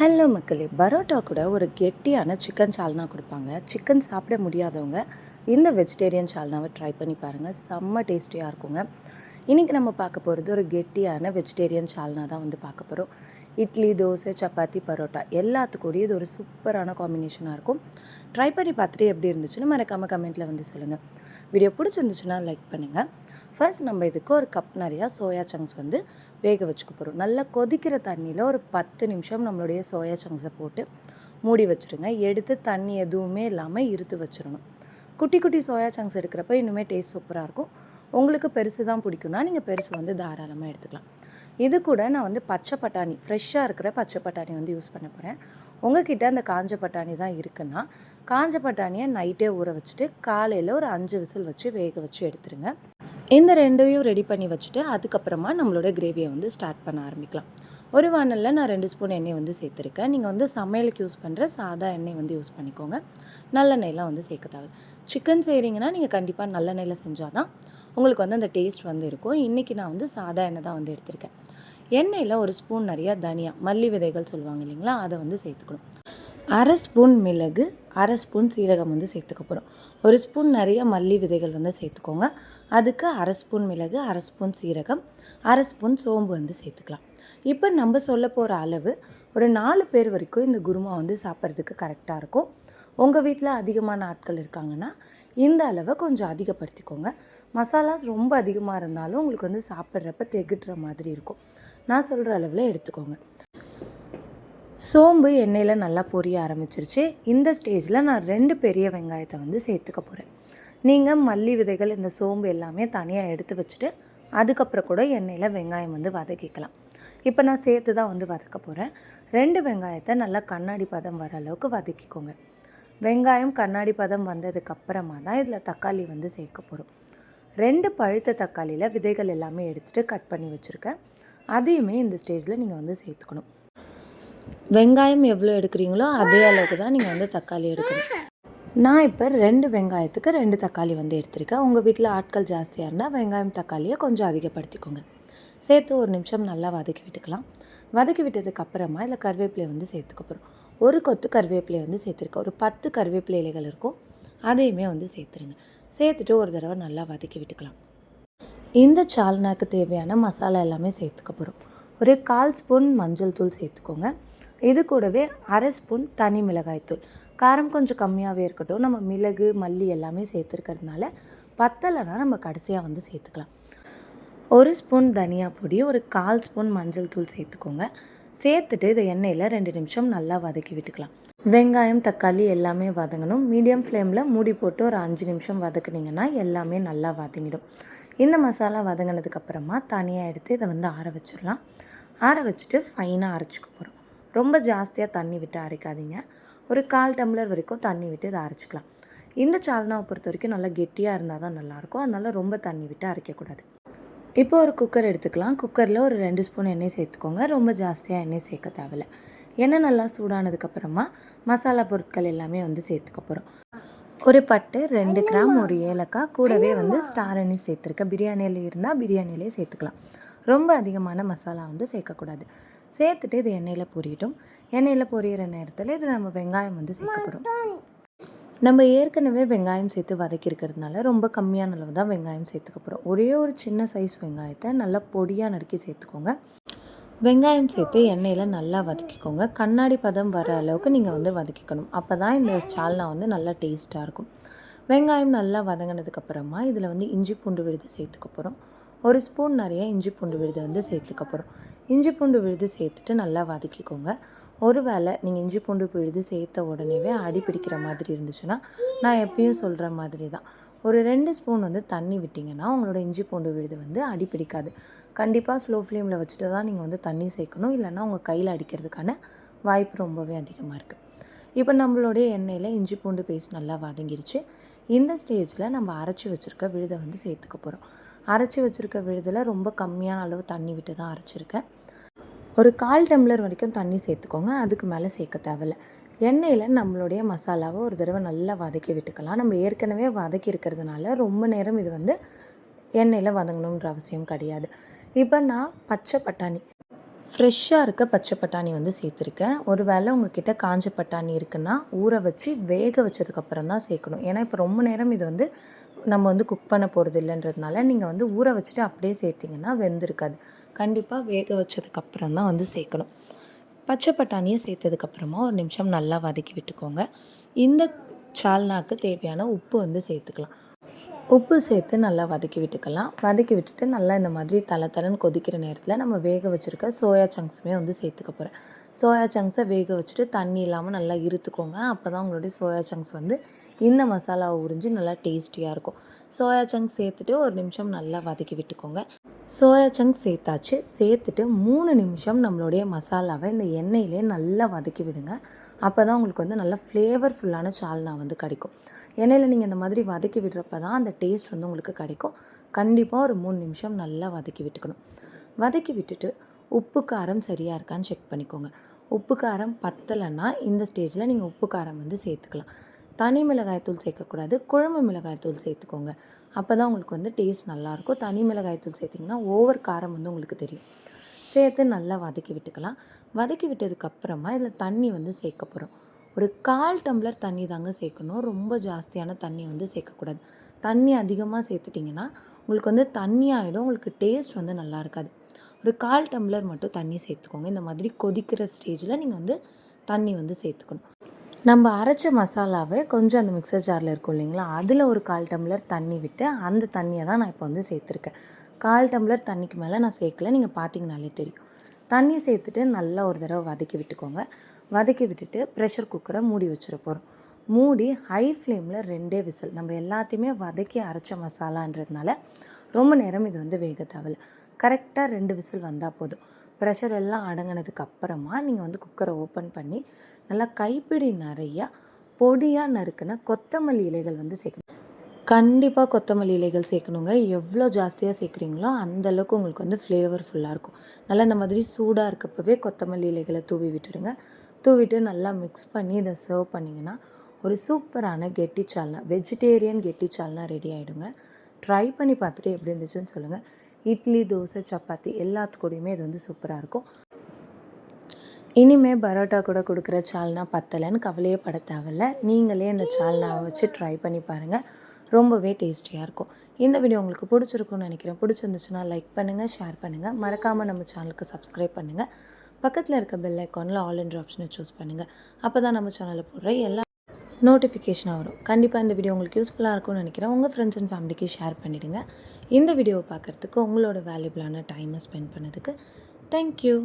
Hello மக்களே பரோட்டா கூட ஒரு கெட்டியான சிக்கன் சால்னா கொடுப்பாங்க. சிக்கன் சாப்பிட முடியாதவங்க இந்த வெஜிடேரியன் சால்னாவை ட்ரை பண்ணி பாருங்கள் செம்ம டேஸ்டியாக இருக்குங்க. இன்றைக்கி நம்ம பார்க்க போகிறது ஒரு கெட்டியான வெஜிடேரியன் சால்னா தான் வந்து பார்க்க போகிறோம் இட்லி தோசை சப்பாத்தி பரோட்டா எல்லாத்துக்கூடயும் இது ஒரு சூப்பரான காம்பினேஷனாக இருக்கும். ட்ரை பண்ணி பார்த்துட்டு எப்படி இருந்துச்சுன்னு மறக்காமல் கமெண்ட்டில் வந்து சொல்லுங்கள் வீடியோ பிடிச்சிருந்துச்சுன்னா லைக் பண்ணுங்கள் ஃபர்ஸ்ட் நம்ம இதுக்கு ஒரு கப் நிறையா சோயா சங்க்ஸ் வந்து வேக வச்சுக்க போகிறோம் நல்லா கொதிக்கிற தண்ணியில் ஒரு பத்து நிமிஷம் நம்மளுடைய சோயா சங்க்ஸை போட்டு மூடி வச்சுருங்க. எடுத்து தண்ணி எதுவுமே இல்லாமல் இருத்து வச்சிடணும் குட்டி குட்டி சோயா சங்க்ஸ் எடுக்கிறப்ப இன்னுமே டேஸ்ட் சூப்பராக இருக்கும். உங்களுக்கு பெருசு தான் பிடிக்கும்னா நீங்கள் பெருசு வந்து தாராளமாக எடுத்துக்கலாம். இது கூட நான் வந்து பச்சை பட்டாணி ஃப்ரெஷ்ஷாக இருக்கிற பச்சை பட்டாணி வந்து யூஸ் பண்ண போகிறேன் உங்ககிட்ட அந்த காஞ்ச பட்டாணி தான் இருக்குன்னா காஞ்ச பட்டாணியை நைட்டே ஊற வச்சுட்டு காலையில் ஒரு அஞ்சு விசில் வச்சு வேக வச்சு எடுத்துருங்க. இந்த ரெண்டையும் ரெடி பண்ணி வச்சுட்டு அதுக்கப்புறமா நம்மளோட கிரேவியை வந்து ஸ்டார்ட் பண்ண ஆரம்பிக்கலாம். ஒரு வானலில் நான் ரெண்டு ஸ்பூன் எண்ணெய் வந்து சேர்த்துருக்கேன். நீங்கள் வந்து சமையலுக்கு யூஸ் பண்ணுற சாதா எண்ணெய் வந்து யூஸ் பண்ணிக்கோங்க. நல்லெண்ணெய்லாம் வந்து சேர்க்க தேவை சிக்கன் செய்கிறீங்கன்னா நீங்கள் கண்டிப்பாக நல்லெண்ணெயில் செஞ்சால் தான் உங்களுக்கு வந்து அந்த டேஸ்ட் வந்து இருக்கும். இன்றைக்கி நான் வந்து சாதா எண்ணெய் தான் வந்து எடுத்திருக்கேன். எண்ணெயில் ஒரு ஸ்பூன் நிறையா தனியா மல்லி விதைகள் சொல்லுவாங்க இல்லைங்களா? அதை வந்து சேர்த்துக்கணும். அரை ஸ்பூன் மிளகு அரை ஸ்பூன் சீரகம் வந்து சேர்த்துக்க போகிறோம் ஒரு ஸ்பூன் நிறைய மல்லி விதைகள் வந்து சேர்த்துக்கோங்க. அதுக்கு அரை ஸ்பூன் மிளகு அரை ஸ்பூன் சீரகம் அரை ஸ்பூன் சோம்பு வந்து சேர்த்துக்கலாம். இப்போ நம்ம சொல்ல போகிற அளவு ஒரு நாலு பேர் வரைக்கும் இந்த குருமா வந்து சாப்பிட்றதுக்கு கரெக்டாக இருக்கும். உங்கள் வீட்டில் அதிகமான ஆட்கள் இருக்காங்கன்னா இந்த அளவை கொஞ்சம் அதிகப்படுத்திக்கோங்க. மசாலாஸ் ரொம்ப அதிகமாக இருந்தாலும் உங்களுக்கு வந்து சாப்பிட்றப்ப தெகிட்டுற மாதிரி இருக்கும். நான் சொல்கிற அளவில் எடுத்துக்கோங்க. சோம்பு எண்ணெயில் நல்லா பொரிய ஆரம்பிச்சிருச்சு. இந்த ஸ்டேஜில் நான் ரெண்டு பெரிய வெங்காயத்தை வந்து சேர்த்துக்க போகிறேன் நீங்கள் மல்லி விதைகள் இந்த சோம்பு எல்லாமே தனியாக எடுத்து வச்சுட்டு அதுக்கப்புறம் கூட எண்ணெயில் வெங்காயம் வந்து வதக்கிக்கலாம். இப்போ நான் சேர்த்து தான் வந்து வதக்க போகிறேன் ரெண்டு வெங்காயத்தை நல்லா கண்ணாடி பதம் வர அளவுக்கு வதக்கிக்கோங்க. வெங்காயம் கண்ணாடி பதம் வந்ததுக்கப்புறமா தான் இதில் தக்காளி வந்து சேர்க்க போகிறோம் ரெண்டு பழுத்த தக்காளியில் விதைகள் எல்லாமே எடுத்துகிட்டு கட் பண்ணி வச்சுருக்கேன். அதையுமே இந்த ஸ்டேஜில் நீங்கள் வந்து சேர்த்துக்கணும். வெங்காயம் எவ்வளோ எடுக்கிறீங்களோ அதே அளவுக்கு தான் நீங்கள் வந்து தக்காளி எடுக்கணும். நான் இப்போ ரெண்டு வெங்காயத்துக்கு ரெண்டு தக்காளி வந்து எடுத்திருக்கேன். உங்கள் வீட்டில் ஆட்கள் ஜாஸ்தியாக இருந்தால் வெங்காயம் தக்காளியை கொஞ்சம் அதிகப்படுத்திக்கோங்க. சேர்த்து ஒரு நிமிஷம் நல்லா வதக்கி விட்டுக்கலாம். வதக்கி விட்டதுக்கு அப்புறமா இதில் கருவேப்பிலை வந்து சேர்த்துக்க போகிறோம் ஒரு கொத்து கருவேப்பிலை வந்து சேர்த்துருக்கேன். ஒரு பத்து கருவேப்பிலை இலைகள் இருக்கும். அதையுமே வந்து சேர்த்துருங்க. சேர்த்துட்டு ஒரு தடவை நல்லா வதக்கி விட்டுக்கலாம். இந்த சால்னாக்கு தேவையான மசாலா எல்லாமே சேர்த்துக்க போகிறோம் ஒரு கால் ஸ்பூன் மஞ்சள் தூள் சேர்த்துக்கோங்க. இது கூடவே அரை ஸ்பூன் தனி மிளகாய்த்தூள் காரம் கொஞ்சம் கம்மியாகவே இருக்கட்டும். நம்ம மிளகு மல்லி எல்லாமே சேர்த்துருக்கிறதுனால பத்தலைனா நம்ம கடைசியாக வந்து சேர்த்துக்கலாம். ஒரு ஸ்பூன் தனியா பொடி ஒரு கால் ஸ்பூன் மஞ்சள் தூள் சேர்த்துக்கோங்க. சேர்த்துட்டு இதை எண்ணெயில் ரெண்டு நிமிஷம் நல்லா வதக்கி விட்டுக்கலாம். வெங்காயம் தக்காளி எல்லாமே வதங்கணும். மீடியம் ஃப்ளேமில் மூடி போட்டு ஒரு அஞ்சு நிமிஷம் வதக்குனிங்கன்னா எல்லாமே நல்லா வதங்கிடும். இந்த மசாலா வதங்கினதுக்கப்புறமா தனியாக எடுத்து இதை வந்து ஆற வச்சிடலாம். ஆற வச்சுட்டு ஃபைனாக அரைச்சிக்க போகிறோம் ரொம்ப ஜாஸ்தியாக தண்ணி விட்டு அரைக்காதீங்க. ஒரு கால் டம்ளர் வரைக்கும் தண்ணி விட்டு இதை அரைச்சிக்கலாம். இந்த சால்னாவை பொறுத்த வரைக்கும் நல்லா கெட்டியாக இருந்தால் தான் நல்லாயிருக்கும். அதனால் ரொம்ப தண்ணி விட்டு அரைக்கக்கூடாது இப்போ ஒரு குக்கர் எடுத்துக்கலாம். குக்கரில் ஒரு ரெண்டு ஸ்பூன் எண்ணெய் சேர்த்துக்கோங்க. ரொம்ப ஜாஸ்தியாக எண்ணெய் சேர்க்க தேவையில்ல. எண்ணெய் நல்லா சூடானதுக்கப்புறமா மசாலா பொருட்கள் எல்லாமே வந்து சேர்த்துக்க போகிறோம் ஒரு பட்டு ரெண்டு கிராம் ஒரு ஏலக்காய் கூடவே வந்து ஸ்டார் எண்ணெய் சேர்த்துருக்கேன். பிரியாணியில் இருந்தால் பிரியாணியிலே சேர்த்துக்கலாம். ரொம்ப அதிகமான மசாலா வந்து சேர்க்கக்கூடாது. சேர்த்துட்டு இது எண்ணெயில் பொரியட்டும். எண்ணெயில் பொரியிற நேரத்தில் இது நம்ம வெங்காயம் வந்து சேர்க்க போகிறோம் நம்ம ஏற்கனவே வெங்காயம் சேர்த்து வதக்கியிருக்கிறதுனால ரொம்ப கம்மியான அளவு தான் வெங்காயம் சேர்த்துக்க போகிறோம் ஒரே ஒரு சின்ன சைஸ் வெங்காயத்தை நல்லா பொடியாக நறுக்கி சேர்த்துக்கோங்க. வெங்காயம் சேர்த்து எண்ணெயில் நல்லா வதக்கிக்கோங்க. கண்ணாடி பதம் வர அளவுக்கு நீங்கள் வந்து வதக்கிக்கணும். அப்போ தான் இந்த சால்னா வந்து நல்லா டேஸ்ட்டாக இருக்கும். வெங்காயம் நல்லா வதங்கினதுக்கப்புறமா இதில் வந்து இஞ்சி பூண்டு விழுது சேர்த்துக்க போகிறோம் ஒரு ஸ்பூன் நிறைய இஞ்சி பூண்டு விழுது வந்து சேர்த்துக்க போகிறோம் இஞ்சி பூண்டு விழுது சேர்த்துட்டு நல்லா வதக்கிக்கோங்க. ஒரு வேளை நீங்கள் இஞ்சி பூண்டு விழுது சேர்த்த உடனேவே அடி பிடிக்கிற மாதிரி இருந்துச்சுன்னா நான் எப்பயும் சொல்கிற மாதிரி தான் ஒரு ரெண்டு ஸ்பூன் வந்து தண்ணி விட்டிங்கன்னா உங்களோட இஞ்சி பூண்டு விழுது வந்து அடி பிடிக்காது. கண்டிப்பாக ஸ்லோ ஃப்ளேமில் வச்சுட்டு தான் நீங்கள் வந்து தண்ணி சேர்க்கணும். இல்லைன்னா உங்கள் கையில் அடிக்கிறதுக்கான வாய்ப்பு ரொம்பவே அதிகமாக இருக்குது இப்போ நம்மளுடைய எண்ணெயில் இஞ்சி பூண்டு பேஸ்ட் நல்லா வதங்கிருச்சு. இந்த ஸ்டேஜில் நம்ம அரைச்சி வச்சுருக்க விழுதை வந்து சேர்த்துக்க போகிறோம் அரைச்சி வச்சுருக்க விழுதில் ரொம்ப கம்மியான அளவு தண்ணி விட்டு தான் அரைச்சிருக்கேன். ஒரு கால் டம்ளர் வரைக்கும் தண்ணி சேர்த்துக்கோங்க. அதுக்கு மேலே சேர்க்க தேவையில்ல. எண்ணெயில் நம்மளுடைய மசாலாவை ஒரு தடவை நல்லா வதக்கி விட்டுக்கலாம். நம்ம ஏற்கனவே வதக்கி இருக்கிறதுனால ரொம்ப நேரம் இது வந்து எண்ணெயில் வதங்கணுன்ற அவசியம் கிடையாது. இப்போ நான் பச்சை பட்டாணி ஃப்ரெஷ்ஷாக இருக்க பச்சை பட்டாணி வந்து சேர்த்துருக்கேன். ஒரு வேளை உங்ககிட்ட காஞ்ச பட்டாணி இருக்குன்னா ஊற வச்சு வேக வச்சதுக்கப்புறம் தான் சேர்க்கணும். ஏன்னா இப்போ ரொம்ப நேரம் இது வந்து நம்ம வந்து குக் பண்ண போகிறது இல்லைன்றதுனால நீங்கள் வந்து ஊற வச்சுட்டு அப்படியே சேர்த்திங்கன்னா வெந்திருக்காது. கண்டிப்பாக வேக வச்சதுக்கப்புறம் தான் வந்து சேர்க்கணும். பச்சை பட்டாணியை சேர்த்ததுக்கப்புறமா ஒரு நிமிஷம் நல்லா வதக்கி விட்டுக்கோங்க. இந்த சால்னாக்கு தேவையான உப்பு வந்து சேர்த்துக்கலாம். உப்பு சேர்த்து நல்லா வதக்கி விட்டுக்கலாம். வதக்கி விட்டுட்டு நல்லா இந்த மாதிரி தலை தலன்னு கொதிக்கிற நேரத்தில் நம்ம வேக வச்சுருக்க சோயா சங்க்ஸுமே வந்து சேர்த்துக்க போகிறேன் சோயா சங்க்ஸை வேக வச்சுட்டு தண்ணி இல்லாமல் நல்லா இருத்துக்கோங்க. அப்போ தான் உங்களுடைய சோயா சங்க்ஸ் வந்து இந்த மசாலாவை உறிஞ்சி நல்லா டேஸ்டியாக இருக்கும். சோயா சங்க்ஸ் சேர்த்துட்டு ஒரு நிமிஷம் நல்லா வதக்கி விட்டுக்கோங்க. சோயா சங்க்ஸ் சேர்த்தாச்சு. சேர்த்துட்டு மூணு நிமிஷம் நம்மளுடைய மசாலாவை இந்த எண்ணெயிலே நல்லா வதக்கி விடுங்க. அப்போ தான் உங்களுக்கு வந்து நல்லா ஃப்ளேவர்ஃபுல்லான சால்னா வந்து கிடைக்கும். எண்ணெயில் நீங்கள் இந்த மாதிரி வதக்கி விடுறப்ப தான் அந்த டேஸ்ட் வந்து உங்களுக்கு கிடைக்கும். கண்டிப்பாக ஒரு மூணு நிமிஷம் நல்லா வதக்கி விட்டுக்கணும். வதக்கி விட்டுட்டு உப்பு காரம் சரியாக இருக்கான்னு செக் பண்ணிக்கோங்க. உப்பு காரம் பத்தலைன்னா இந்த ஸ்டேஜில் நீங்கள் உப்பு காரம் வந்து சேர்த்துக்கலாம். தனி மிளகாய்த்தூள் சேர்க்கக்கூடாது. குழம்பு மிளகாய்த்தூள் சேர்த்துக்கோங்க. அப்போ தான் உங்களுக்கு வந்து டேஸ்ட் நல்லாயிருக்கும் தனி மிளகாய்த்தூள் சேர்த்திங்கன்னா ஓவர் காரம் வந்து உங்களுக்கு தெரியும். சேர்த்து நல்லா வதக்கி விட்டுக்கலாம். வதக்கி விட்டதுக்கப்புறமா இதில் தண்ணி வந்து சேர்க்க போகிறோம் ஒரு கால் டம்ளர் தண்ணி தாங்க சேர்க்கணும். ரொம்ப ஜாஸ்தியான தண்ணி வந்து சேர்க்கக்கூடாது. தண்ணி அதிகமாக சேர்த்துட்டிங்கன்னா உங்களுக்கு வந்து தண்ணி ஆகிடும் உங்களுக்கு டேஸ்ட் வந்து நல்லா இருக்காது. ஒரு கால் டம்ளர் மட்டும் தண்ணி சேர்த்துக்கோங்க. இந்த மாதிரி கொதிக்கிற ஸ்டேஜில் நீங்கள் வந்து தண்ணி வந்து சேர்த்துக்கணும். நம்ம அரைச்ச மசாலாவை கொஞ்சம் அந்த மிக்சர் ஜாரில் இருக்கும் இல்லைங்களா? அதில் ஒரு கால் டம்ளர் தண்ணி விட்டு அந்த தண்ணியை தான் நான் இப்போ வந்து சேர்த்துருக்கேன். கால் டம்ளர் தண்ணிக்கு மேலே நான் சேர்க்கல. நீங்கள் பார்த்தீங்கனாலே தெரியும். தண்ணி சேர்த்துட்டு நல்லா ஒரு தடவை வதக்கி விட்டுக்கோங்க. வதக்கி விட்டுட்டு ப்ரெஷர் குக்கரை மூடி வச்சிட போகிறோம் மூடி ஹை ஃப்ளேமில் ரெண்டே விசில். நம்ம எல்லாத்தையுமே வதக்கி அரைச்ச மசாலான்றதுனால ரொம்ப நேரம் இது வந்து வேக தேவையில்ல. கரெக்டாக ரெண்டு விசில் வந்தால் போதும். ப்ரெஷர் எல்லாம் அடங்கினதுக்கு அப்புறமா நீங்கள் வந்து குக்கரை ஓப்பன் பண்ணி நல்லா கைப்பிடி நிறையா பொடியாக நறுக்கின கொத்தமல்லி இலைகள் வந்து சேர்க்கணும் கண்டிப்பாக கொத்தமல்லி இலைகள் சேர்க்கணுங்க எவ்வளோ ஜாஸ்தியாக சேர்க்குறீங்களோ அந்தளவுக்கு உங்களுக்கு வந்து ஃப்ளேவர்ஃபுல்லாக இருக்கும். நல்லா இந்த மாதிரி சூடாக இருக்கப்பவே கொத்தமல்லி இலைகளை தூவி விட்டுடுங்க. தூவிட்டு நல்லா மிக்ஸ் பண்ணி இதை சர்வ் பண்ணிங்கன்னா ஒரு சூப்பரான கெட்டி சால்னா வெஜிடேரியன் கெட்டி சால்னா ரெடி ஆகிடுங்க ட்ரை பண்ணி பார்த்துட்டு எப்படி இருந்துச்சுன்னு சொல்லுங்கள் இட்லி தோசை சப்பாத்தி எல்லாத்துக்கூடையுமே இது வந்து சூப்பராக இருக்கும். இனிமேல் பரோட்டா கூட கொடுக்குற சால்னா பத்தலைன்னு கவலையே பட தேவையில்ல. நீங்களே இந்த சால்னாவை வச்சு ட்ரை பண்ணி பாருங்கள் ரொம்பவே டேஸ்டியாக இருக்கும். இந்த வீடியோ உங்களுக்கு பிடிச்சிருக்கும்னு நினைக்கிறேன். பிடிச்சிருந்துச்சுன்னா லைக் பண்ணுங்கள் ஷேர் பண்ணுங்கள் மறக்காமல் நம்ம சேனலுக்கு சப்ஸ்கிரைப் பண்ணுங்கள் பக்கத்தில் இருக்க பெல் ஐக்கானில் ஆல் என்ற ஆப்ஷனை சூஸ் பண்ணுங்கள் அப்போ தான் நம்ம சேனலில் போடுற எல்லா நோட்டிஃபிகேஷனாக வரும். கண்டிப்பாக இந்த வீடியோ உங்களுக்கு யூஸ்ஃபுல்லாக இருக்கும்னு நினைக்கிறேன். உங்கள் ஃப்ரெண்ட்ஸ் அண்ட் ஃபேமிலிக்கு ஷேர் பண்ணிவிடுங்க இந்த வீடியோவை பார்க்குறதுக்கு உங்களோட வேல்யூபிளான டைமை ஸ்பெண்ட் பண்ணதுக்கு தேங்க்யூ